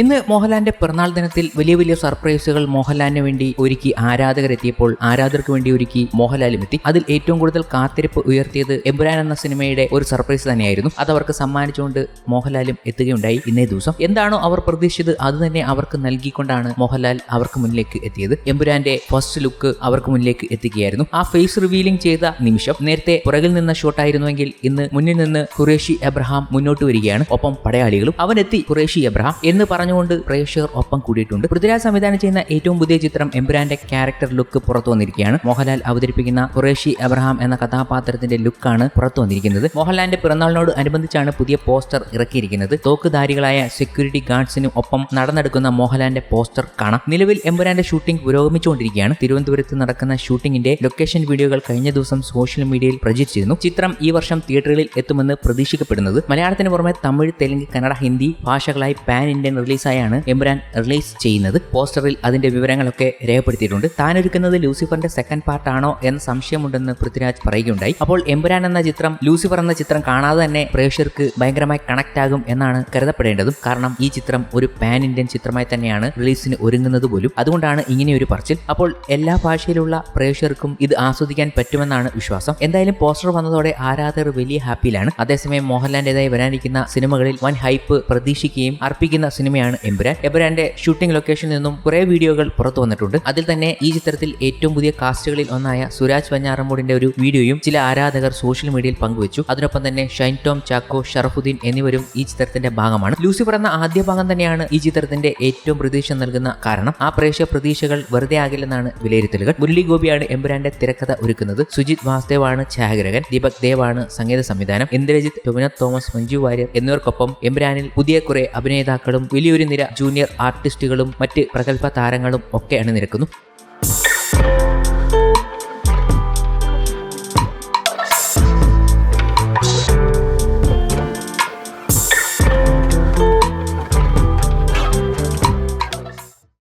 ഇന്ന് മോഹൻലാലിന്റെ പിറന്നാൾ ദിനത്തിൽ വലിയ വലിയ സർപ്രൈസുകൾ മോഹൻലാലിന് വേണ്ടി ഒരുക്കി ആരാധകർ എത്തിയപ്പോൾ ആരാധകർക്ക് വേണ്ടി ഒരുക്കി മോഹൻലാലും എത്തി. അതിൽ ഏറ്റവും കൂടുതൽ കാത്തിരിപ്പ് ഉയർത്തിയത് എമ്പുരാൻ എന്ന സിനിമയുടെ ഒരു സർപ്രൈസ് തന്നെയായിരുന്നു. അത് അവർക്ക് സമ്മാനിച്ചുകൊണ്ട് മോഹൻലാലും എത്തുകയുണ്ടായി ഇന്നേ ദിവസം. എന്താണോ അവർ പ്രതീക്ഷിച്ചത് അത് തന്നെ അവർക്ക് നൽകിക്കൊണ്ടാണ് മോഹൻലാൽ അവർക്ക് മുന്നിലേക്ക് എത്തിയത്. എമ്പുരാന്റെ ഫസ്റ്റ് ലുക്ക് അവർക്ക് മുന്നിലേക്ക് എത്തിക്കുകയായിരുന്നു ആ ഫേസ് റിവീലിംഗ് ചെയ്ത നിമിഷം നേരത്തെ പുറകിൽ നിന്ന ഷോട്ടായിരുന്നുവെങ്കിൽ ഇന്ന് മുന്നിൽ നിന്ന് ഖുറേഷി എബ്രഹാം മുന്നോട്ട് വരികയാണ്. ഒപ്പം പടയാളികളും അവനെത്തി ഖുറേഷി എബ്രഹാം എന്ന് പറഞ്ഞുകൊണ്ട് പ്രേക്ഷകർ ഒപ്പം കൂടിയിട്ടുണ്ട്. പൃഥ്വിരാജ് സംവിധാനം ചെയ്യുന്ന ഏറ്റവും പുതിയ ചിത്രം എംപുരാന്റെ ക്യാരക്ടർ ലുക്ക് പുറത്തു വന്നിരിക്കുകയാണ്. മോഹൻലാൽ അവതരിപ്പിക്കുന്ന ഖുറേഷി എബ്രഹാം എന്ന കഥാപാത്രത്തിന്റെ ലുക്കാണ് പുറത്തു വന്നിരിക്കുന്നത്. മോഹൻലാലിന്റെ പിറന്നാളിനോട് അനുബന്ധിച്ചാണ് പുതിയ പോസ്റ്റർ ഇറക്കിയിരിക്കുന്നത്. തോക്കുധാരികളായ സെക്യൂരിറ്റി ഗാർഡ്സിനും ഒപ്പം നടന്നെടുക്കുന്ന മോഹൻലാലിന്റെ പോസ്റ്റർ കാണാം. നിലവിൽ എംപുരാന്റെ ഷൂട്ടിംഗ് പുരോഗമിച്ചുകൊണ്ടിരിക്കുകയാണ്. തിരുവനന്തപുരത്ത് നടക്കുന്ന ഷൂട്ടിംഗിന്റെ ലൊക്കേഷൻ വീഡിയോകൾ കഴിഞ്ഞ ദിവസം സോഷ്യൽ മീഡിയയിൽ പ്രചരിച്ചിരുന്നു. ചിത്രം ഈ വർഷം തിയേറ്ററുകളിൽ എത്തുമെന്ന് പ്രതീക്ഷിക്കപ്പെടുന്നത്. മലയാളത്തിന് പുറമെ തമിഴ് തെലുങ്ക് കന്നഡ ഹിന്ദി ഭാഷകളായി പാൻ ഇന്ത്യൻ റിലീസായാണ് എംബ്രാൻ റിലീസ് ചെയ്യുന്നത്. പോസ്റ്ററിൽ അതിന്റെ വിവരങ്ങളൊക്കെ രേഖപ്പെടുത്തിയിട്ടുണ്ട്. താനൊരുക്കുന്നത് ലൂസിഫറിന്റെ സെക്കൻഡ് പാർട്ടാണോ എന്ന സംശയമുണ്ടെന്ന് പൃഥ്വിരാജ് പറയുകയുണ്ടായി. അപ്പോൾ എംബ്രാൻ എന്ന ചിത്രം ലൂസിഫർ എന്ന ചിത്രം കാണാതെ തന്നെ പ്രേക്ഷകർക്ക് ഭയങ്കരമായി കണക്ട് ആകും എന്നാണ് കരുതപ്പെടേണ്ടതും. കാരണം ഈ ചിത്രം ഒരു പാൻ ഇന്ത്യൻ ചിത്രമായി തന്നെയാണ് റിലീസിന് ഒരുങ്ങുന്നത് പോലും. അതുകൊണ്ടാണ് ഇങ്ങനെ ഒരു പറച്ചിൽ. അപ്പോൾ എല്ലാ ഭാഷയിലുള്ള പ്രേക്ഷകർക്കും ഇത് ആസ്വദിക്കാൻ പറ്റുമെന്നാണ് വിശ്വാസം. എന്തായാലും പോസ്റ്റർ വന്നതോടെ ആരാധകർ വലിയ ഹാപ്പിയിലാണ് അതേസമയം മോഹൻലാലിന്റെതായി വരാനിരിക്കുന്ന സിനിമകളിൽ വൻ ഹൈപ്പ് പ്രതീക്ഷിക്കുകയും അർപ്പിക്കുന്ന സിനിമയാണ് എമ്പുരാൻ. എമ്പുരാന്റെ ഷൂട്ടിംഗ് ലൊക്കേഷനിൽ നിന്നും കുറെ വീഡിയോകൾ പുറത്തു വന്നിട്ടുണ്ട്. അതിൽ തന്നെ ഈ ചിത്രത്തിൽ ഏറ്റവും പുതിയ കാസ്റ്റുകളിൽ ഒന്നായ സുരാജ് വഞ്ഞാറമ്മൂടിന്റെ ഒരു വീഡിയോയും ചില ആരാധകർ സോഷ്യൽ മീഡിയയിൽ പങ്കുവച്ചു. അതിനൊപ്പം തന്നെ ഷൈൻ ടോം ചാക്കോ ഷറഫുദ്ദീൻ എന്നിവരും ഈ ചിത്രത്തിന്റെ ഭാഗമാണ്. ലൂസിഫർ എന്ന ആദ്യ ഭാഗം തന്നെയാണ് ഈ ചിത്രത്തിന്റെ ഏറ്റവും പ്രതീക്ഷ നൽകുന്ന കാരണം. ആ പ്രേക്ഷക പ്രതീക്ഷകൾ വെറുതെ ആകില്ലെന്നാണ് വിലയിരുത്തലുകൾ. മുരളി ഗോപിയാണ് എമ്പുരാന്റെ തിരക്കഥ ഒരുക്കുന്നത്. സുജിത് വാസ്ദേവാണ് ഛായാഗ്രഹൻ ദീപക് ദേവാണ് സംഗീത സംവിധാനം. ഇന്ദ്രജിത്ത് ടൊമിനോ തോമസ് മഞ്ജു വാര്യർ എന്നിവർക്കൊപ്പം എമ്പുരാനിൽ പുതിയ കുറെ അഭിനേതാക്കളും വലിയൊരു നിര ജൂനിയർ ആർട്ടിസ്റ്റുകളും മറ്റ് പ്രഗത്ഭ താരങ്ങളും ഒക്കെ അണിനിരക്കുന്നു